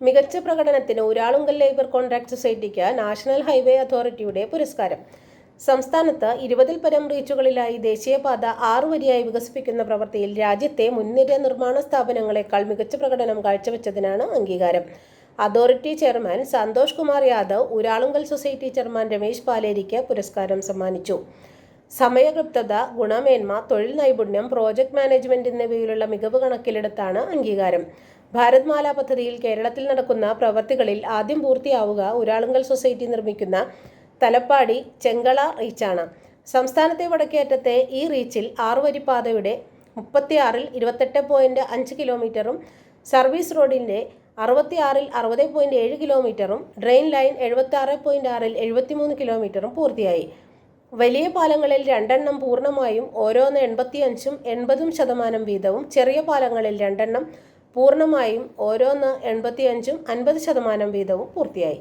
മികച്ച പ്രകടനത്തിന് Uralungal labour contract സൊസൈറ്റിക്ക് നാഷണൽ ഹൈവേ അതോറിറ്റിയുടെ പുരസ്കാരം. സംസ്ഥാനത്ത് ഇരുപതിൽ പരം റീച്ചുകളിലായി ദേശീയപാത ആറു വരിയായി വികസിപ്പിക്കുന്ന പ്രവൃത്തിയിൽ രാജ്യത്തെ മുൻനിര നിർമ്മാണ സ്ഥാപനങ്ങളെക്കാൾ മികച്ച പ്രകടനം കാഴ്ചവെച്ചതിനാണ് അംഗീകാരം. Authority chairman Santosh Kumar Yadav Uralungal society chairman Ramesh പാലേരിക്ക് പുരസ്കാരം സമ്മാനിച്ചു. സമയകൃപ്തത ഗുണമേന്മ തൊഴിൽ നൈപുണ്യം പ്രോജക്ട് മാനേജ്മെന്റ് എന്നിവയിലുള്ള മികവ് കണക്കിലെടുത്താണ് അംഗീകാരം. ഭാരത്മാല പദ്ധതിയിൽ കേരളത്തിൽ നടക്കുന്ന പ്രവൃത്തികളിൽ ആദ്യം പൂർത്തിയാവുക ഉരാളുങ്കൽ സൊസൈറ്റി നിർമ്മിക്കുന്ന തലപ്പാടി ചെങ്കള റീച്ചാണ്. സംസ്ഥാനത്തെ വടക്കേറ്റത്തെ ഈ റീച്ചിൽ ആറുവരിപ്പാതയുടെ മുപ്പത്തിയാറിൽ ഇരുപത്തെട്ട് പോയിന്റ് അഞ്ച് കിലോമീറ്ററും സർവീസ് റോഡിന്റെ അറുപത്തിയാറിൽ അറുപത് പോയിന്റ് ഏഴ് കിലോമീറ്ററും ഡ്രെയിൻ ലൈൻ എഴുപത്തി ആറ് പോയിന്റ് ആറിൽ എഴുപത്തിമൂന്ന് കിലോമീറ്ററും പൂർത്തിയായി. വലിയ പാലങ്ങളിൽ രണ്ടെണ്ണം പൂർണമായും ഓരോന്ന് എൺപത്തിയഞ്ചും എൺപതും ശതമാനം വീതവും ചെറിയ പാലങ്ങളിൽ രണ്ടെണ്ണം പൂർണമായും ഓരോന്ന് എൺപത്തിയഞ്ചും അൻപത് ശതമാനം വീതവും പൂർത്തിയായി.